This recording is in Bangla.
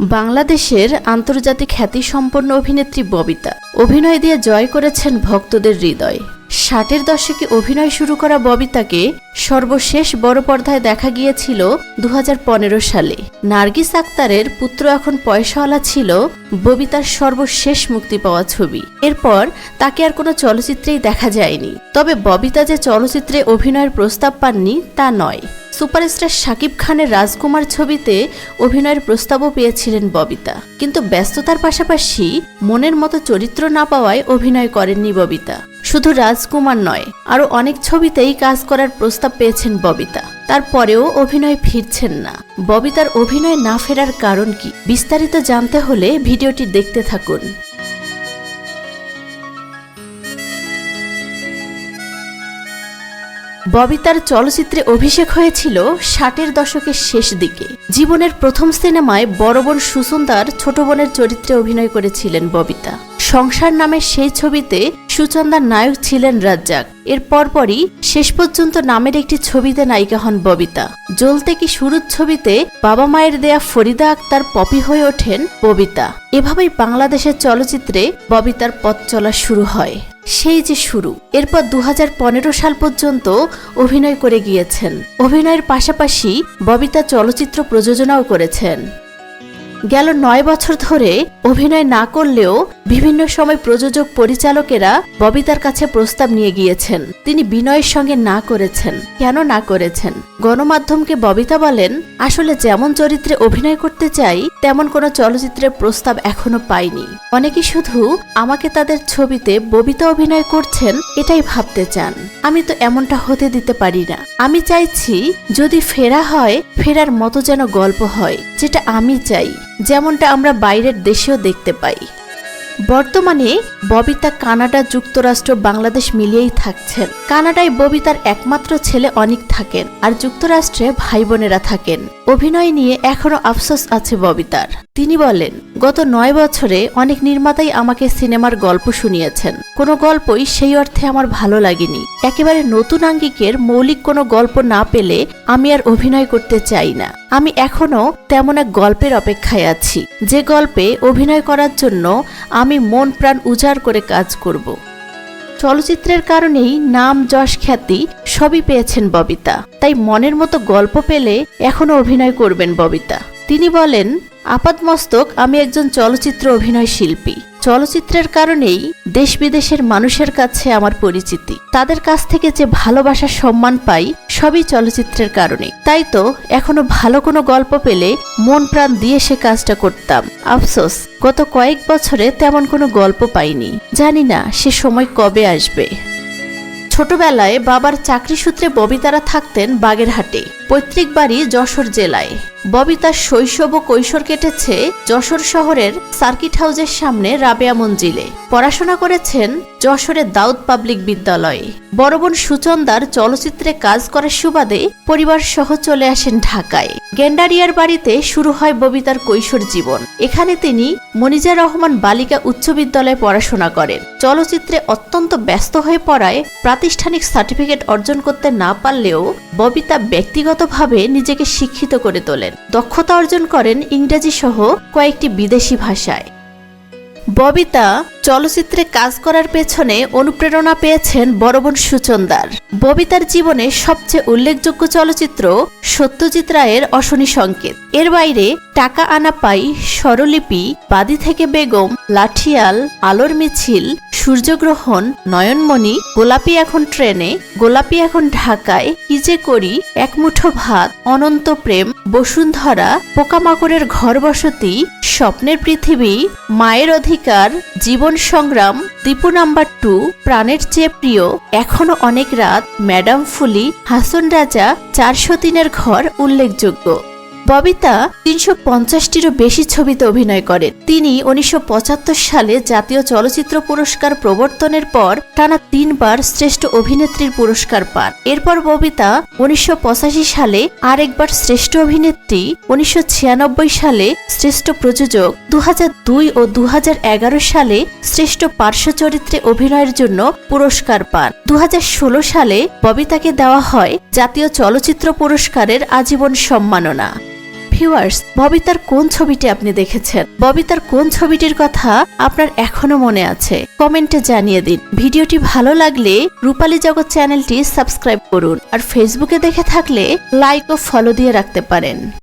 বাংলাদেশের আন্তর্জাতিক খ্যাতিসম্পন্ন অভিনেত্রী ববিতা। অভিনয় দিয়ে জয় করেছেন ভক্তদের হৃদয়। ষাটের দশকে অভিনয় শুরু করা ববিতাকে সর্বশেষ বড় পর্দায় দেখা গিয়েছিল দু হাজার পনেরো সালে। নার্গিস আক্তারের পুত্র এখন পয়সাওয়ালা ছিল ববিতার সর্বশেষ মুক্তি পাওয়া ছবি। এরপর তাকে আর কোনো চলচ্চিত্রেই দেখা যায়নি। তবে ববিতা যে চলচ্চিত্রে অভিনয়ের প্রস্তাব পাননি, তা নয়। সুপারস্টার শাকিব খানের রাজকুমার ছবিতে অভিনয়ের প্রস্তাবও পেয়েছিলেন ববিতা। কিন্তু ব্যস্ততার পাশাপাশি মনের মতো চরিত্র না পাওয়ায় অভিনয় করেননি ববিতা। শুধু রাজকুমার নয়, আরও অনেক ছবিতেই কাজ করার প্রস্তাব পেয়েছেন ববিতা। তারপরেও অভিনয় ফিরছেন না। ববিতার অভিনয় না ফেরার কারণ কি, বিস্তারিত জানতে হলে ভিডিওটি দেখতে থাকুন। ববিতার চলচ্চিত্রে অভিষেক হয়েছিল ষাটের দশকের শেষ দিকে। জীবনের প্রথম সিনেমায় বড় বোন সুসুন্দার ছোট বোনের চরিত্রে অভিনয় করেছিলেন ববিতা। সংসার নামের সেই ছবিতে সুচন্দার নায়ক ছিলেন রাজ্জাক। এর পরপরই শেষ পর্যন্ত নামের একটি ছবিতে নায়িকা হন ববিতা। জ্বলতে কি শুরুর ছবিতে বাবা মায়ের দেয়া ফরিদা আক্তার পপি হয়ে ওঠেন ববিতা। এভাবেই বাংলাদেশের চলচ্চিত্রে ববিতার পথ চলা শুরু হয়। সেই যে শুরু, এরপর দু হাজার পনেরো সাল পর্যন্ত অভিনয় করে গিয়েছেন। অভিনয়ের পাশাপাশি ববিতা চলচ্চিত্র প্রযোজনাও করেছেন। গেল নয় বছর ধরে অভিনয় না করলেও বিভিন্ন সময় প্রযোজক পরিচালকেরা ববিতার কাছে প্রস্তাব নিয়ে গিয়েছেন। তিনি বিনয়ের সঙ্গে না করেছেন। কেন না করেছেন? গণমাধ্যমকে ববিতা বলেন, আসলে যেমন চরিত্রে অভিনয় করতে চাই, তেমন কোনো চলচ্চিত্রের প্রস্তাব এখনও পাইনি। অনেকে শুধু আমাকে তাদের ছবিতে ববিতা অভিনয় করছেন এটাই ভাবতে চান। আমি তো এমনটা হতে দিতে পারি না। আমি চাইছি যদি ফেরা হয়, ফেরার মতো যেন গল্প হয়, যেটা আমি চাই। যেমনটা আমরা বাইরের দেশেও দেখতে পাই। বর্তমানে ববিতা কানাডা যুক্তরাষ্ট্র বাংলাদেশ মিলিয়েই থাকছেন। কানাডায় ববিতার একমাত্র ছেলে অনেক থাকেন আর যুক্তরাষ্ট্রে ভাই বোনেরা থাকেন। অভিনয় নিয়ে এখনও আফসোস আছে ববিতার। তিনি বলেন, গত নয় বছরে অনেক নির্মাতাই আমাকে সিনেমার গল্প শুনিয়েছেন। কোনো গল্পই সেই অর্থে আমার ভালো লাগেনি। একেবারে নতুন আঙ্গিকের মৌলিক কোনো গল্প না পেলে আমি আর অভিনয় করতে চাই না। আমি এখনও তেমন এক গল্পের অপেক্ষায় আছি। যে গল্পে অভিনয় করার জন্য আমি মন প্রাণ উজাড় করে কাজ করব। চলচ্চিত্রের কারণেই নাম, যশ, খ্যাতি সবই পেয়েছেন ববিতা। তাই মনের মতো গল্প পেলে এখনও অভিনয় করবেন ববিতা। তিনি বলেন আপাতমস্তক আমি একজন চলচ্চিত্র অভিনয় শিল্পী। চলচ্চিত্রের কারণেই দেশ বিদেশের মানুষের কাছে আমার পরিচিতি। তাদের কাছ থেকে যে ভালোবাসা, সম্মান পাই, সবই চলচ্চিত্রের কারণে। তাই তো এখনও ভালো কোনো গল্প পেলে মন প্রাণ দিয়ে সে কাজটা করতাম। আফসোস, গত কয়েক বছরে তেমন কোনো গল্প পাইনি। জানি না সে সময় কবে আসবে। ছোটবেলায় বাবার চাকরি সূত্রে ববিতারা থাকতেন বাগেরহাটে। পৈতৃক বাড়ি যশোর জেলায়। ববিতার শৈশব ও কৈশোর কেটেছে যশোর শহরের সার্কিট হাউসের সামনে রাবেয়া মঞ্জিলে। পড়াশোনা করেছেন যশোরের দাউদ পাবলিক বিদ্যালয়ে। বড় বোন সুচন্দার চলচ্চিত্রে কাজ করার সুবাদে পরিবার সহ চলে আসেন ঢাকায়। গেন্ডারিয়ার বাড়িতে শুরু হয় ববিতার কৈশোর জীবন। এখানে তিনি মনিজা রহমান বালিকা উচ্চ বিদ্যালয়ে পড়াশোনা করেন। চলচ্চিত্রে অত্যন্ত ব্যস্ত হয়ে পড়ায় প্রাতিষ্ঠানিক সার্টিফিকেট অর্জন করতে না পারলেও ববিতা ব্যক্তিগতভাবে নিজেকে শিক্ষিত করে তোলেন। দক্ষতা অর্জন করেন ইংরেজি সহ কয়েকটি বিদেশি ভাষায়। ববিতা চলচ্চিত্রে কাজ করার পেছনে অনুপ্রেরণা পেয়েছেন বড় বোন সুচন্দার। ববিতার জীবনে সবচেয়ে উল্লেখযোগ্য চলচ্চিত্র সত্যজিৎ রায়ের অশনি সংকেত। এর বাইরে টাকা আনা পাই, স্বরলিপি, বাদি থেকে বেগম, লাঠিয়াল, আলোর মিছিল, সূর্যগ্রহণ, নয়নমণি, গোলাপি এখন ট্রেনে, গোলাপি এখন ঢাকায়, কি যে করি, এক মুঠো ভাত, অনন্ত প্রেম, বসুন্ধরা, পোকামাকড়ের ঘর বসতি, স্বপ্নের পৃথিবী, মায়ের অধিকার জীবন সংগ্রাম দীপু নাম্বার টু প্রাণের চেয়ে প্রিয়, এখনও অনেক রাত, ম্যাডাম ফুলি, হাসন রাজা, চারশো দিনের ঘর উল্লেখযোগ্য। ববিতা তিনশো পঞ্চাশটিরও বেশি ছবিতে অভিনয় করেন। তিনি উনিশশো পঁচাত্তর সালে জাতীয় চলচ্চিত্র পুরস্কার প্রবর্তনের পর টানা তিনবার শ্রেষ্ঠ অভিনেত্রীর পুরস্কার পান। এরপর ববিতা উনিশশো পঁচাশি সালে আরেকবার শ্রেষ্ঠ অভিনেত্রী, উনিশশো ছিয়ানব্বই সালে শ্রেষ্ঠ প্রযোজক দু হাজার দুই ও দু হাজার এগারো সালে শ্রেষ্ঠ পার্শ্ব চরিত্রে অভিনয়ের জন্য পুরস্কার পান। দু হাজার ষোলো সালে ববিতাকে দেওয়া হয় জাতীয় চলচ্চিত্র পুরস্কারের আজীবন সম্মাননা। ভিউয়ার্স ববিতার কোন ছবিটি আপনি দেখেছেন? ববিতার কোন ছবিটির কথা আপনার এখনও মনে আছে? কমেন্টে জানিয়ে দিন। ভিডিওটি ভালো লাগলে রূপালী জগৎ চ্যানেলটি সাবস্ক্রাইব করুন আর ফেসবুকে দেখে থাকলে লাইক ও ফলো দিয়ে রাখতে পারেন।